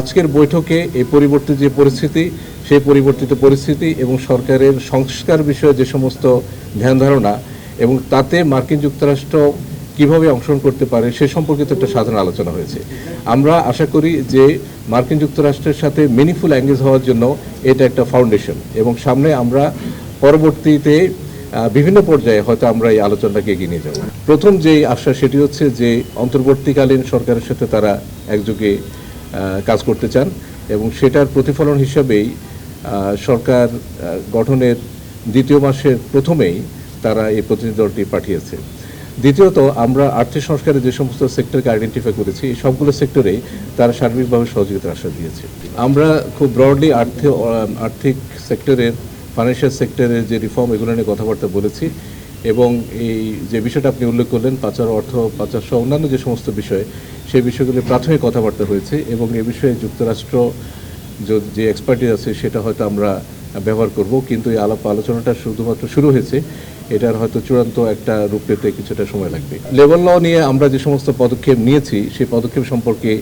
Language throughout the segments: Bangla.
আজকের বৈঠকে এই পরিবর্তিত যে পরিস্থিতি, সেই পরিবর্তিত পরিস্থিতি এবং সরকারের সংস্কার বিষয়ে যে সমস্ত ধ্যান ধারণা এবং তাতে মার্কিন যুক্তরাষ্ট্র কীভাবে অংশগ্রহণ করতে পারে, সে সম্পর্কিত একটা সাধারণ আলোচনা হয়েছে। আমরা আশা করি যে মার্কিন যুক্তরাষ্ট্রের সাথে মিনিংফুল অ্যাঙ্গেজ হওয়ার জন্য এটা একটা ফাউন্ডেশন এবং সামনে আমরা পরবর্তীতে বিভিন্ন পর্যায়ে হয়তো আমরা এই আলোচনাটাকে এগিয়ে নিয়ে যাব। প্রথম যে আশা সেটি হচ্ছে যে, অন্তর্বর্তীকালীন সরকারের সাথে তারা একযোগে কাজ করতে চান এবং সেটার প্রতিফলন হিসাবেই সরকার গঠনের দ্বিতীয় মাসের প্রথমেই তারা এই প্রতিনিধি দলটি পাঠিয়েছে। দ্বিতীয়ত, আমরা আর্থিক সংস্কারের যে সমস্ত সেক্টরকে আইডেন্টিফাই করেছি, এই সবগুলো সেক্টরেই তারা সার্বিকভাবে সহযোগিতার আশ্বাস দিয়েছে। আমরা খুব ব্রডলি আর্থিক আর্থিক সেক্টরের ফাইন্যান্সিয়াল সেক্টরের যে রিফর্ম এগুলো নিয়ে কথাবার্তা বলেছি। এবং এই যে বিষয়টা আপনি উল্লেখ করলেন, পাচার অর্থ পাচার সহ অন্যান্য যে সমস্ত বিষয় সেই বিষয়গুলি প্রাথমিক কথাবার্তা হয়েছে এবং এ বিষয়ে যুক্তরাষ্ট্র যে এক্সপার্টিস আছে, সেটা হয়তো আমরা ব্যবহার করব। কিন্তু এই আলাপ আলোচনাটা শুধুমাত্র শুরু হয়েছে। এটার হয়তো চূড়ান্ত একটা রূপ পেতে কিছুটা সময় লাগবে। লেবার ল নিয়ে আমরা যে সমস্ত পদক্ষেপ নিয়েছি, সেই পদক্ষেপ সম্পর্কে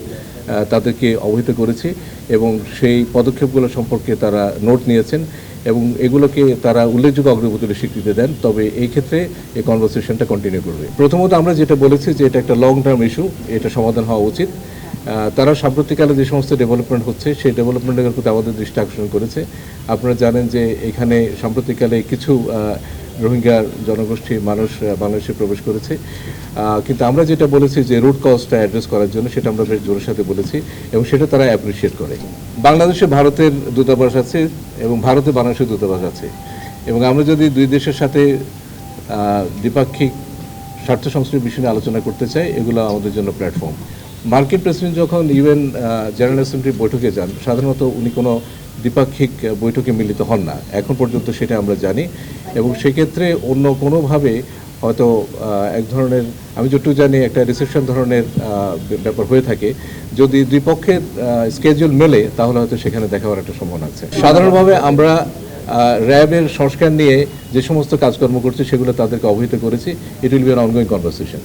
তাদেরকে অবহিত করেছি এবং সেই পদক্ষেপগুলো সম্পর্কে তারা নোট নিয়েছেন। এবং এগুলোকে তারা উল্লেখযোগ্য অগ্রগতির স্বীকৃতি দেন, তবে এই ক্ষেত্রে এই কনভারসেশনটা কন্টিনিউ করবে। প্রথমত আমরা যেটা বলেছি যে এটা একটা লং টার্ম ইস্যু এটা সমাধান হওয়া উচিত। তারা সাম্প্রতিককালে যে সমস্ত ডেভেলপমেন্ট হচ্ছে, সেই ডেভেলপমেন্টের প্রতি আমাদের দৃষ্টি আকর্ষণ করেছে। আপনারা জানেন যে এখানে সাম্প্রতিককালে কিছু রোহিঙ্গা জনগোষ্ঠী মানুষ বাংলাদেশে প্রবেশ করেছে। কিন্তু আমরা যেটা বলেছি যে রুট কজটা অ্যাড্রেস করার জন্য, সেটা আমরা বেশ জোরের সাথে বলেছি এবং সেটা তারা অ্যাপ্রিসিয়েট করে। বাংলাদেশে ভারতের দূতাবাস আছে এবং ভারতে বাংলাদেশের দূতাবাস আছে। এবং আমরা যদি দুই দেশের সাথে দ্বিপাক্ষিক স্বার্থ সংশ্লিষ্ট বিষয় নিয়ে আলোচনা করতে চাই, এগুলো আমাদের জন্য প্ল্যাটফর্ম মার্কিন প্রেসিডেন্ট যখন ইউএন জেনারেল অ্যাসেম্বলির বৈঠকে যান, সাধারণত উনি কোনো দ্বিপাক্ষিক বৈঠকে মিলিত হন না। এখন পর্যন্ত সেটা আমরা জানি এবং সেক্ষেত্রে অন্য কোনোভাবে হয়তো এক ধরনের, আমি যতটুকু জানি, একটা রিসেপশন ধরনের ব্যাপার হয়ে থাকে। যদি দুই পক্ষের স্কেজুল মেলে, তাহলে হয়তো সেখানে দেখা হওয়ার একটা সম্ভাবনা আছে। সাধারণভাবে আমরা র্যাবের সংস্কার নিয়ে যে সমস্ত কাজকর্ম করছি, সেগুলো তাদেরকে অবহিত করেছি। It will be on ongoing conversation